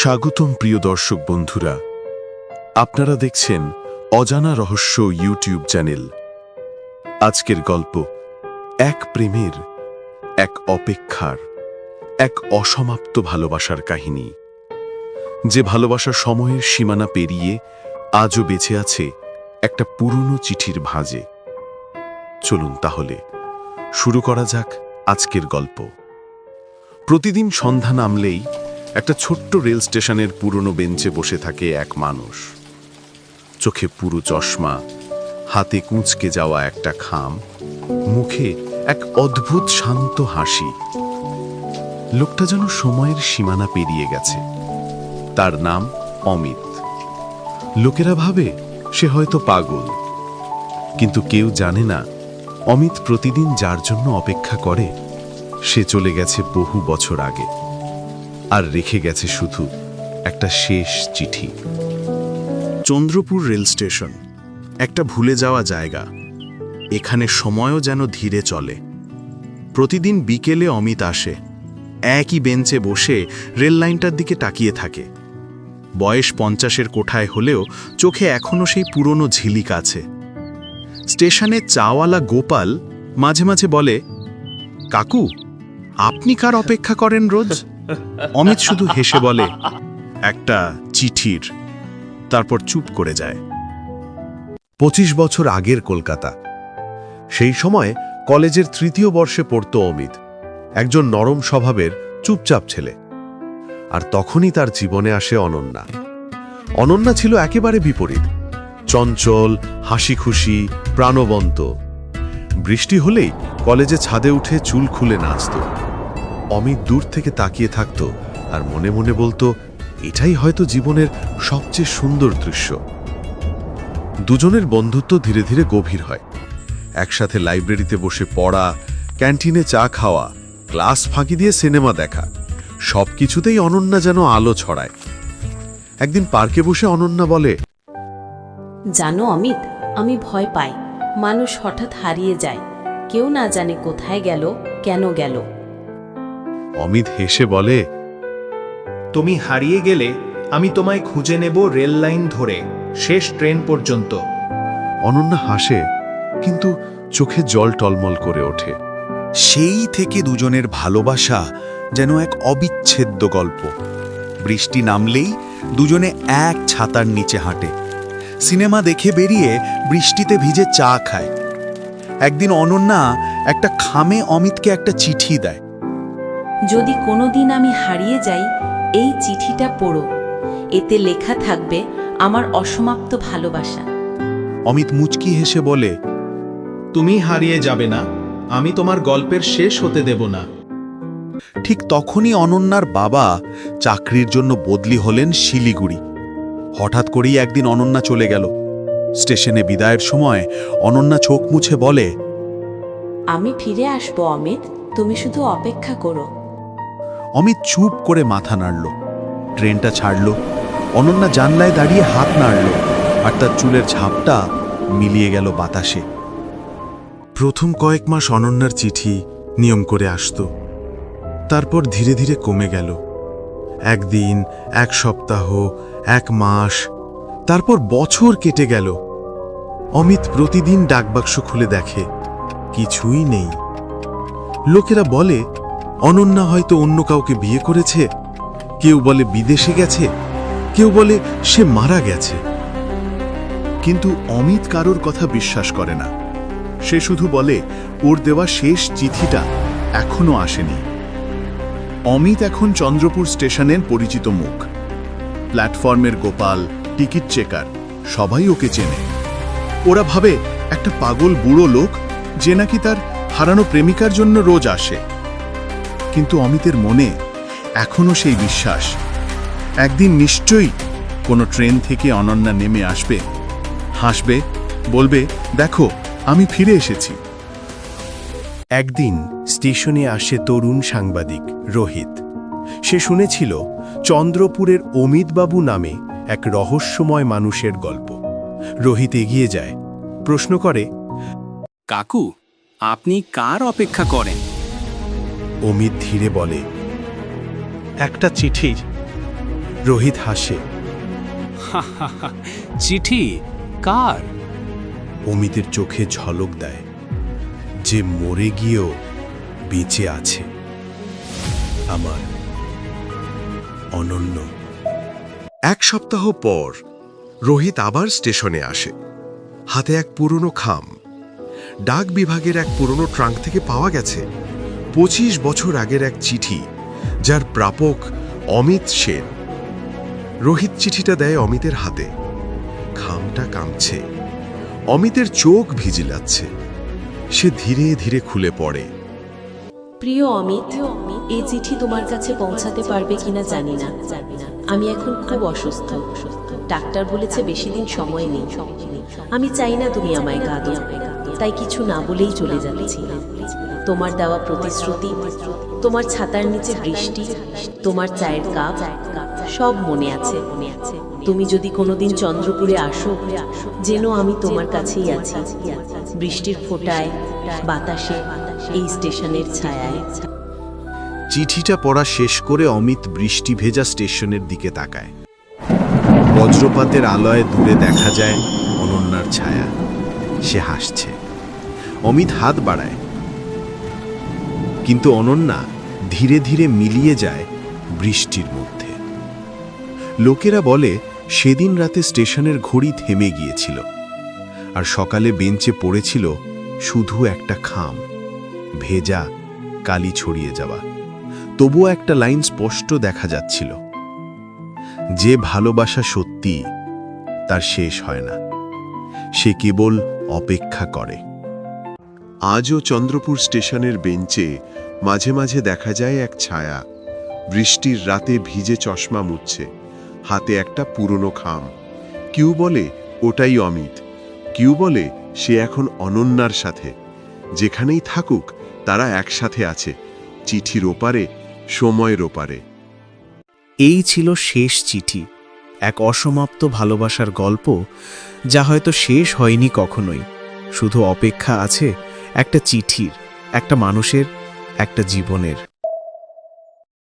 স্বাগতম প্রিয় দর্শক বন্ধুরা। আপনারা দেখছেন অজানা রহস্য ইউটিউব চ্যানেল। আজকের গল্প, এক প্রেমের, এক অপেক্ষার, এক অসমাপ্ত ভালোবাসার কাহিনী। যে ভালোবাসা সময়ের সীমানা পেরিয়ে আজও বেঁচে আছে একটা পুরনো চিঠির ভাঁজে। চলুন তাহলে, শুরু করা যাক আজকের গল্প। প্রতিদিন সন্ধ্যা নামলেই একটা ছোট্ট রেল স্টেশনের পুরনো বেঞ্চে বসে থাকে এক মানুষ। চোখে পুরো চশমা, হাতে কুঁচকে যাওয়া একটা খাম, মুখে এক অদ্ভুত শান্ত হাসি। লোকটা যেন সময়ের সীমানা পেরিয়ে গেছে। তার নাম অমিত। লোকেরা ভাবে সে হয়তো পাগল। কিন্তু কেউ জানে না, অমিত প্রতিদিন যার জন্য অপেক্ষা করে, সে চলে গেছে বহু বছর আগে। আর রেখে গেছে শুধু একটা শেষ চিঠি। চন্দ্রপুর রেল স্টেশন, একটা ভুলে যাওয়া জায়গা। এখানে সময়ও যেন ধীরে চলে। প্রতিদিন বিকেলে অমিত আসে, একই বেঞ্চে বসে রেল লাইনটার দিকে তাকিয়ে থাকে। বয়স পঞ্চাশের কোঠায় হলেও চোখে এখনও সেই পুরনো ঝিলিক আছে। স্টেশনে চাওয়ালা গোপাল মাঝে মাঝে বলে, কাকু, আপনি কার অপেক্ষা করেন রোজ? অমিত শুধু হেসে বলে, একটা চিঠির। তারপর চুপ করে যায়। পঁচিশ বছর আগের কলকাতা। সেই সময় কলেজের তৃতীয় বর্ষে পড়ত অমিত, একজন নরম স্বভাবের চুপচাপ ছেলে। আর তখনই তার জীবনে আসে অনন্যা। অনন্যা ছিল একেবারে বিপরীত। চঞ্চল হাসি খুশি প্রাণবন্ত। বৃষ্টি হলেই কলেজে ছাদে উঠে চুল খুলে নাচত। অমিত দূর থেকে তাকিয়ে থাকত আর মনে মনে বলতো, এটাই হয়তো জীবনের সবচেয়ে সুন্দর দৃশ্য। দুজনের বন্ধুত্ব ধীরে ধীরে গভীর হয়। একসাথে লাইব্রেরিতে বসে পড়া, ক্যান্টিনে চা খাওয়া, ক্লাস ফাঁকি দিয়ে সিনেমা দেখা সব কিছুতেই অনন্যা যেন আলো ছড়ায়। একদিন পার্কে বসে অনন্যা বলে, জানো অমিত, আমি ভয় পাই। মানুষ হঠাৎ হারিয়ে যায়। কেউ না জানে কোথায় গেল, কেন গেল। অমিত হেসে বলে তুমি হারিয়ে গেলে আমি তোমায় খুঁজে নেব রেল লাইন ধরে শেষ ট্রেন পর্যন্ত। অনন্যা হাসে কিন্তু চোখে জল টলমল করে ওঠে। সেই থেকে দুজনের ভালোবাসা যেন এক অবিচ্ছেদ্য গল্প। বৃষ্টি নামলেই দুজনে এক ছাতার নিচে হাঁটে। সিনেমা দেখে বেরিয়ে বৃষ্টিতে ভিজে চা খায়। একদিন অনন্যা একটা খামে অমিতকে একটা চিঠি দেয়। যদি কোনোদিন আমি হারিয়ে যাই এই চিঠিটা পড়ো। এতে লেখা থাকবে আমার অসমাপ্ত ভালোবাসা। অমিত মুচকি হেসে বলে তুমি হারিয়ে যাবে না আমি তোমার গল্পের শেষ হতে দেব না। ঠিক তখনই অনন্যার বাবা চাকরির জন্য বদলি হলেন শিলিগুড়ি। হঠাৎ করেই একদিন অনন্যা চলে গেল। স্টেশনে বিদায়ের সময় অনন্যা চোখ মুছে বলে আমি ফিরে আসব অমিত তুমি শুধু অপেক্ষা করো। অমিত চুপ করে মাথা নাড়ল। ট্রেনটা ছাড়ল। অনন্যা জানলায় দাঁড়িয়ে হাত নাড়ল আর তার চুলের ঝাপটা মিলিয়ে গেল বাতাসে। প্রথম কয়েক মাস অনন্যার চিঠি নিয়ম করে আসত। তারপর ধীরে ধীরে কমে গেল। একদিন, এক সপ্তাহ, এক মাস, তারপর বছর কেটে গেল। অমিত প্রতিদিন ডাকবাক্স খুলে দেখে, কিছুই নেই। লোকেরা বলে অনন্যা হয়তো অন্য কাউকে বিয়ে করেছে। কেউ বলে বিদেশে গেছে, কেউ বলে সে মারা গেছে। কিন্তু অমিত কারোর কথা বিশ্বাস করে না। সে শুধু বলে, ওর দেওয়া শেষ চিঠিটা এখনও আসেনি। অমিত এখন চন্দ্রপুর স্টেশনের পরিচিত মুখ। প্ল্যাটফর্মের গোপাল, টিকিট চেকার, সবাই ওকে চেনে। ওরা ভাবে, একটা পাগল বুড়ো লোক যে নাকি তার হারানো প্রেমিকার জন্য রোজ আসে। কিন্তু অমিতের মনে এখনও সেই বিশ্বাস। একদিন নিশ্চয়ই কোনো ট্রেন থেকে অনন্যা নেমে আসবে। হাসবে, বলবে, দেখো, আমি ফিরে এসেছি। একদিন স্টেশনে আসে তরুণ সাংবাদিক রোহিত। সে শুনেছিল চন্দ্রপুরের অমিতবাবু নামে এক রহস্যময় মানুষের গল্প। রোহিত এগিয়ে যায়, প্রশ্ন করে, কাকু, আপনি কার অপেক্ষা করেন? অমিত ধীরে বলে একটা চিঠি রোহিত হাসে চিঠি? কার? অমিতের চোখে ঝলক দেয় যে মরে গিয়েও বেঁচে আছে আমার অনন্য। এক সপ্তাহ পর রোহিত আবার স্টেশনে আসে হাতে এক পুরনো খাম। ডাক বিভাগের এক পুরনো ট্রাঙ্ক থেকে পাওয়া গেছে। পঁচিশ বছর আগের এক চিঠি, যার প্রাপক অমিত সেন। রোহিত চিঠিটা দেয় অমিতের হাতে। খামটা কামছে। অমিতের চোখ ভিজিলাচ্ছে সে ধীরে ধীরে খুলে পড়ে। প্রিয় অমিত এই চিঠি তোমার কাছে পৌঁছাতে পারবে কিনা জানি না। আমি এখন খুব অসুস্থ। ডাক্তার বলেছে বেশি দিন সময় নেই। আমি চাই না তুমি আমায় কাঁদো। তাই কিছু না বলেই চলে যাচ্ছি। তোমার দেওয়া প্রতিশ্রুতি, তোমার ছাতার নিচে বৃষ্টি, তোমার চায়ের কাপ, সব মনে আছে। তুমি যদি কোনোদিন চন্দ্রপুরে আসো, যেন আমি তোমার কাছেই আছি। বৃষ্টির ফোঁটায়, বাতাসে, এই স্টেশনের ছায়ায়। চিঠিটা পড়া শেষ করে অমিত বৃষ্টি ভেজা স্টেশনের দিকে তাকায়। বজ্রপাতের আলয়ে দূরে দেখা যায় অনন্যার ছায়া। সে হাসছে। অমিত হাত বাড়ায়। কিন্তু অনন্যা ধীরে ধীরে মিলিয়ে যায় বৃষ্টির মধ্যে। লোকেরা বলে, সেদিন রাতে স্টেশনের ঘড়ি থেমে গিয়েছিল, আর সকালে বেঞ্চে পড়েছিল শুধু একটা খাম, ভেজা কালি ছড়িয়ে যাওয়া। তবুও একটা লাইন স্পষ্ট দেখা যাচ্ছিল, যে ভালোবাসা সত্যি, তার শেষ হয় না। সে কেবল অপেক্ষা করে। আজও চন্দ্রপুর স্টেশনের বেঞ্চে মাঝে মাঝে দেখা যায় এক ছায়া। বৃষ্টির রাতে ভিজে চশমা মুচ্ছে হাতে একটা পুরনো খাম। কিউ বলে, ওটাই অমিত। কিউ বলে, সে এখন অনন্যার সাথে। যেখানেই থাকুক, তারা একসাথে আছে। চিঠির ওপারে, সময়ের ওপারে। এই ছিল শেষ চিঠি। এক অসমাপ্ত ভালোবাসার গল্প, যা হয়তো শেষ হয়নি কখনোই। শুধু অপেক্ষা আছে একটা চিঠির একটা মানুষের একটা জীবনের।